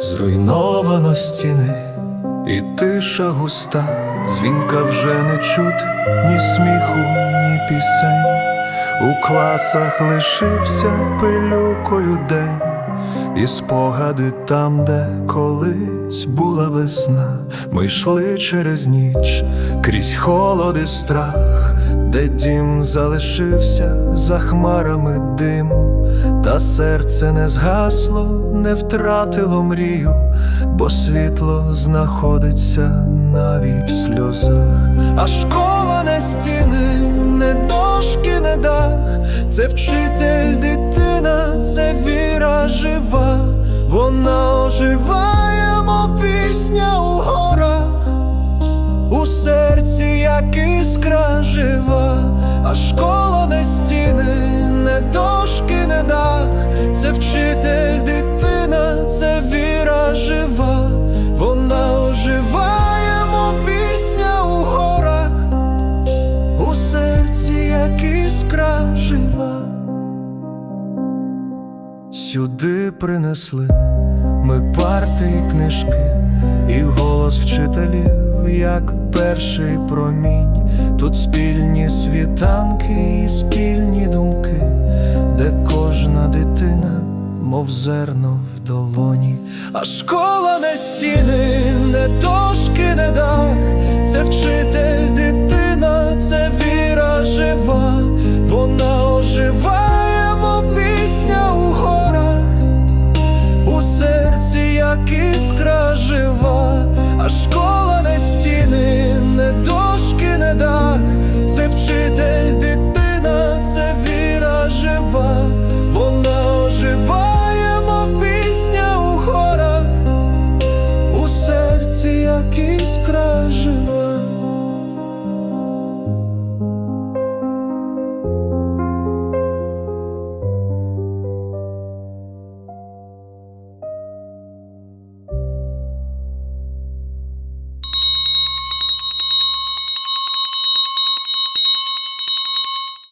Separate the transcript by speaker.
Speaker 1: зруйновано стіни, і тиша густа, дзвінка вже не чути, ні сміху, ні пісень. У класах лишився пилюкою день, і спогади там, де колись була весна, ми йшли через ніч, крізь холод і страх, де дім залишився за хмарами диму, та серце не згасло, не втратило мрію, бо світло знаходиться навіть в сльозах, а школа не стіни, не дошки, не дах, це вчитель, дитина, це віра жива, вона оживає, мов пісня у горах, у серці, як іскра жива, а школа не стіни, не дошки, не дах, це вчитель, дитина, це віра жива, вона оживає, мов пісня у горах, у серці, як іскра жива. Сюди принесли ми парти і книжки, і голос вчителів, як перший промінь. Тут спільні світанки і спільні думки, де кожна дитина, мов зерно в долоні, а школа не стіни,